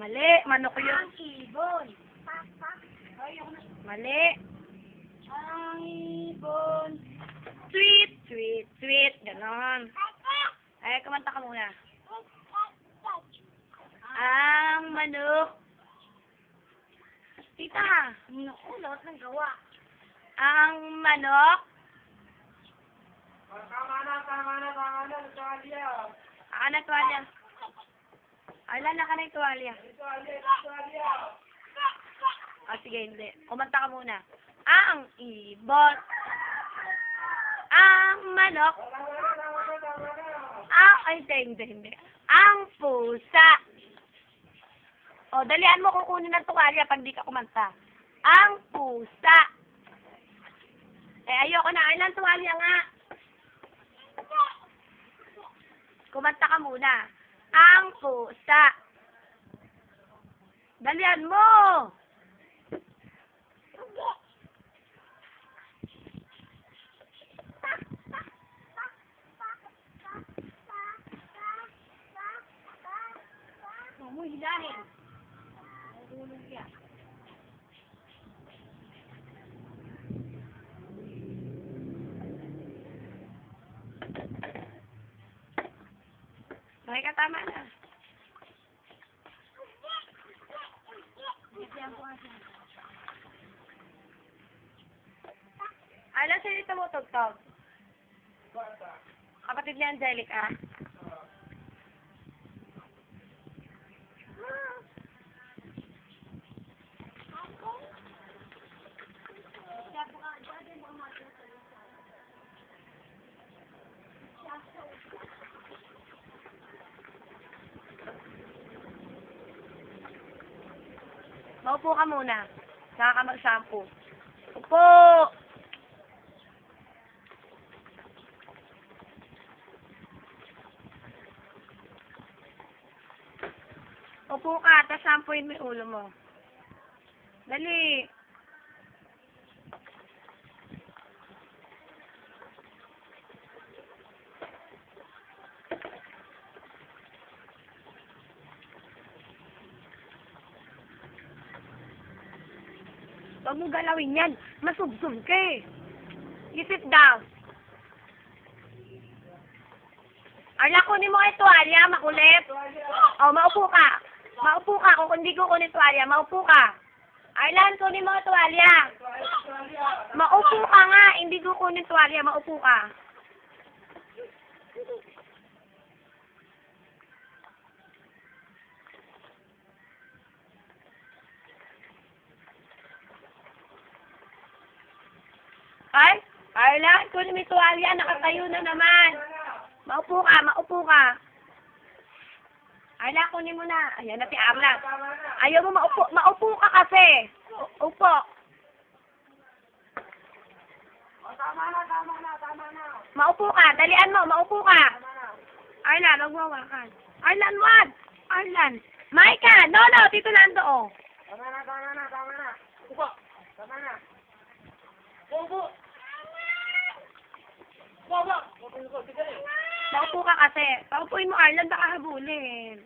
Mali, manok yun. Ang ibon. Mali. Ang ibon. Sweet, sweet, sweet. Ganon. Ay, kumanta ka muna. Ang manok. Tita, Naku, lahat ng gawa. ang manok. Tama na, tama na, tama na. Aka na tuwalya. Ay, lala na yung tuwalya. Ah, sige, hindi. Kumanta ka muna. Ang ibon. Ang manok. Ang, ay, hindi, hindi, hindi. Ang pusa. O, dalian mo kukunin ng tuwalya pag di ka kumanta. Ang pusa. Eh, ayoko na. Ilan tuwalya nga? Kumanta ka muna. Ang pusa. Dalian mo! Huwag yan. Okay ka, tama na. Alam sa'yo ito mo, Tugtog? Kapatid ni Angelica. Maupo ka muna. Saka ka mag-shampoo. Upo! Upo ka, tapos shampooin mo yung ulo mo. Dali. Huwag mo galawin yan. Masubsob ka eh. You sit down. Arla, kunin mo kay tuwalya, makulit. O, maupo ka. Maupo ka. Kung hindi ko kunin tuwalya, maupo ka. Arlan, kunin mo tuwalya. Maupo ka nga. Hindi ko kunin tuwalya, maupo ka. Ay, Arlan, kunin mo tuwalya. Nakatayo na naman. Maupo ka, maupo ka. Arla, kunin mo na. Ayan na si Arla. Ayaw mo maupo. Maupo ka kasi. U- Upo. Tama na, tama na, tama na. Maupo ka. Dalian mo. Maupo ka. Arlan, hawakan. Arlan, wag. Arlan. Maika. No, no. Tito Nando, oh. Tama na, tama na, tama na. Upo. Tama na. Upo. Upo, upo. Upo, upo, sige. Maupo ka kasi. Paupuin mo, Arlan. Baka habulin.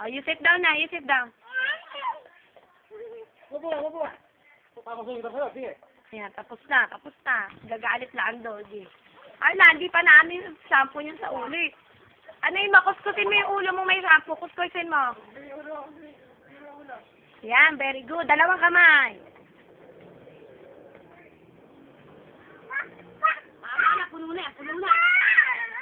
Oh, you sit down na. You sit down. Upo, upo. Tapos yung tapos, sige. Ayan, tapos na. Tapos na. Gagalit na ang doggy. Arlan, di pa namin shampoo niyan sa ulo eh. Ano yung makuskusin mo yung ulo mo may shampoo. Kuskusin mo. Yan, very good. Dalawang kamay. Mama na, puno na, puno na.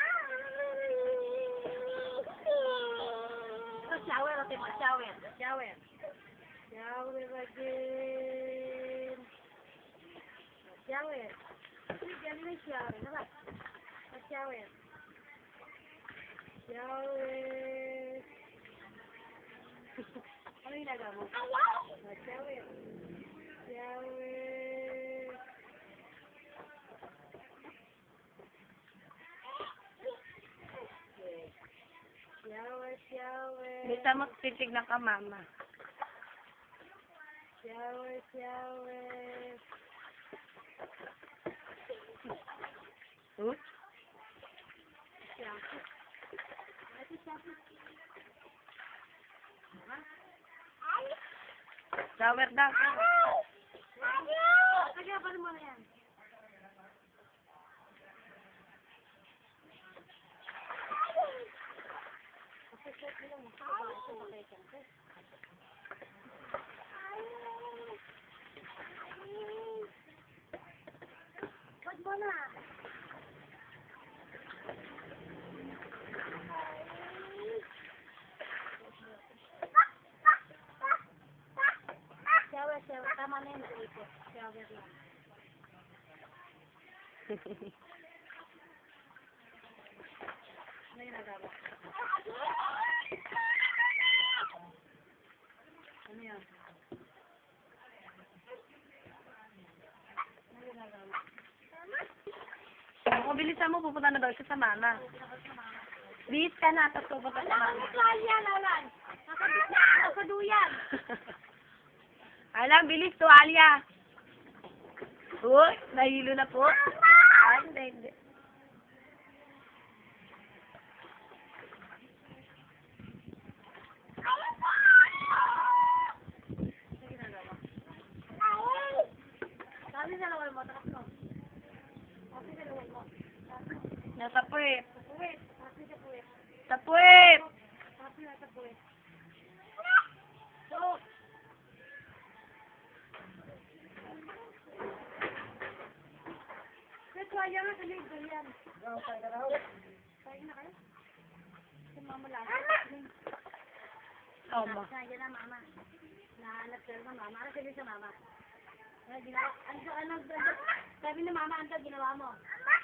Oh, shower, ate mo, shower. Shower. Shower again. Shower. Bigyan mo yung shower. Naman. Shower. Shower. ano yung laga mo? Shower. Shower. Shower, Bisa mo titignan ka, mama. Shower, shower. Ito Shower daw. Kaya, paano mo na yan? Ba't mo na? yung nagawa? Ano yan? Ano yung nagawa? Kung bilisan mo, pupunta na daw siya sa mama. Bis ka na, tapos pupunta sa mama. kang tuwalya, Lolan. Nasa duyan. Nasa duyan. Alam, bilis, tuwalya. Uy, nahilo na po. Ay, hindi, hindi. Sabi sa lawal mo, takas mo. Sabi sa lawal mo. Nasa puwet. Puwit. Sabi sa puwit. Sa puwet! Sabi na sa puwit. So, tuwalya na sa libo yan. Kain na kayo? Si mama lang. oh, ma. Nandiyan na mama. Nahanap ka na mama. Ano sabi sa mama? Ano ginawa? Ano, ano, ano, sabi ni mama, ano ginawa mo? Ayan,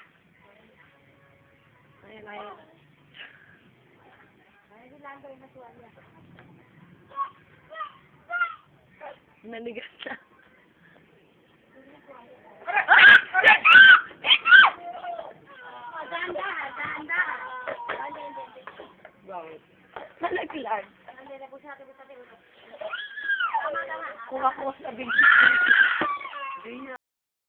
yung natuwalya? Nanigas na. Nalaglag. Kung ako sa bigyan.